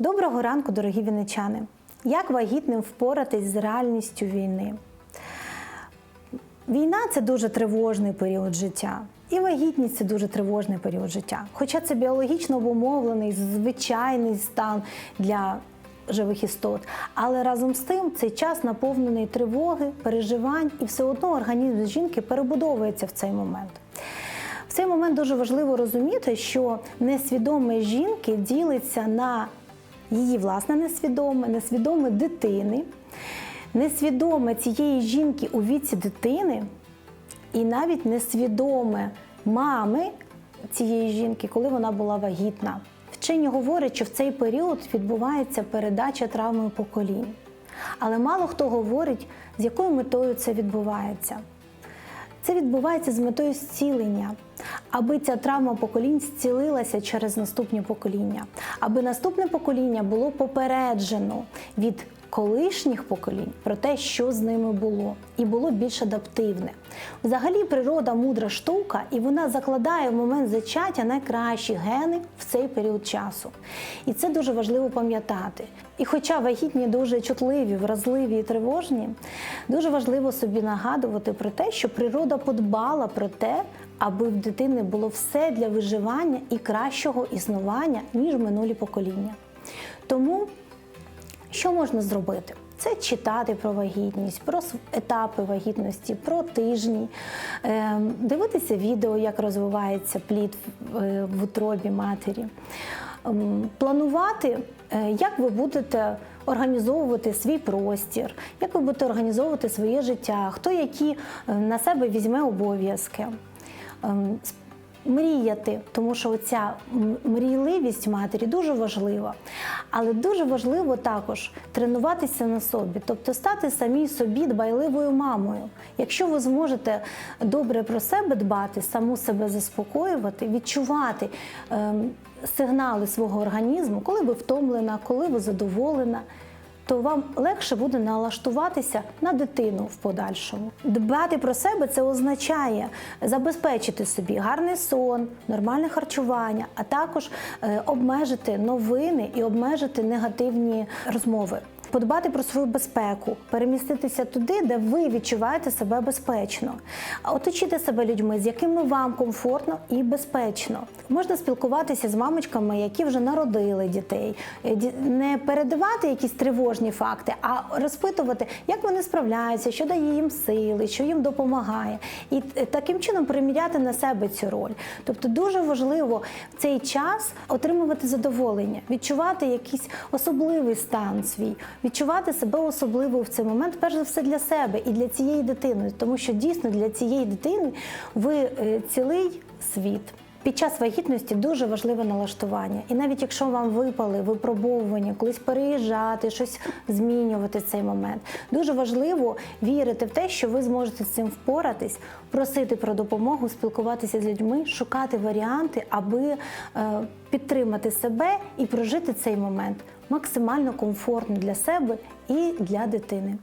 Доброго ранку, дорогі вінничани! Як вагітним впоратись з реальністю війни? Війна це дуже тривожний період життя. І вагітність це дуже тривожний період життя. Хоча це біологічно обумовлений, звичайний стан для живих істот. Але разом з тим цей час наповнений тривоги, переживань, і все одно організм жінки перебудовується в цей момент. В цей момент дуже важливо розуміти, що несвідоме жінки ділиться на її власне несвідоме, несвідоме дитини, несвідоме цієї жінки у віці дитини, і навіть несвідоме мами цієї жінки, коли вона була вагітна. Вчені говорять, що в цей період відбувається передача травми поколінь. Але мало хто говорить, з якою метою це відбувається. Це відбувається з метою зцілення, аби ця травма поколінь зцілилася через наступні покоління, аби наступне покоління було попереджено від колишніх поколінь про те, що з ними було, і було більш адаптивне. Взагалі, природа мудра штука, і вона закладає в момент зачаття найкращі гени в цей період часу. І це дуже важливо пам'ятати. І хоча вагітні дуже чутливі, вразливі і тривожні, дуже важливо собі нагадувати про те, що природа подбала про те, аби в дитини було все для виживання і кращого існування, ніж минулі покоління. Тому що можна зробити? Це читати про вагітність, про етапи вагітності, про тижні, е, дивитися відео, як розвивається плід в- е, утробі матері, Ем, планувати, е, як ви будете організовувати свій простір, як ви будете організовувати своє життя, хто які е, на себе візьме обов'язки. Мріяти, тому що ця мрійливість матері дуже важлива. Але дуже важливо також тренуватися на собі, тобто стати самій собі дбайливою мамою. Якщо ви зможете добре про себе дбати, саму себе заспокоювати, відчувати ем, сигнали свого організму, коли ви втомлена, коли ви задоволена то вам легше буде налаштуватися на дитину в подальшому. Дбати про себе це означає забезпечити собі гарний сон, нормальне харчування, а також е, обмежити новини і обмежити негативні розмови. Подбати про свою безпеку, переміститися туди, де ви відчуваєте себе безпечно, оточити себе людьми, з якими вам комфортно і безпечно. Можна спілкуватися з мамочками, які вже народили дітей, Е, не передавати якісь тривожні факти, а розпитувати, як вони справляються, що дає їм сили, що їм допомагає, і е, таким чином приміряти на себе цю роль. Тобто дуже важливо в цей час отримувати задоволення, відчувати якийсь особливий стан свій, відчувати себе особливо в цей момент, перш за все для себе і для цієї дитини, тому що дійсно для цієї дитини ви е, цілий світ. Під час вагітності дуже важливе налаштування. І навіть якщо вам випали випробовування, колись переїжджати, щось змінювати цей момент, дуже важливо вірити в те, що ви зможете з цим впоратись, просити про допомогу, спілкуватися з людьми, шукати варіанти, аби е, підтримати себе і прожити цей момент максимально комфортно для себе і для дитини.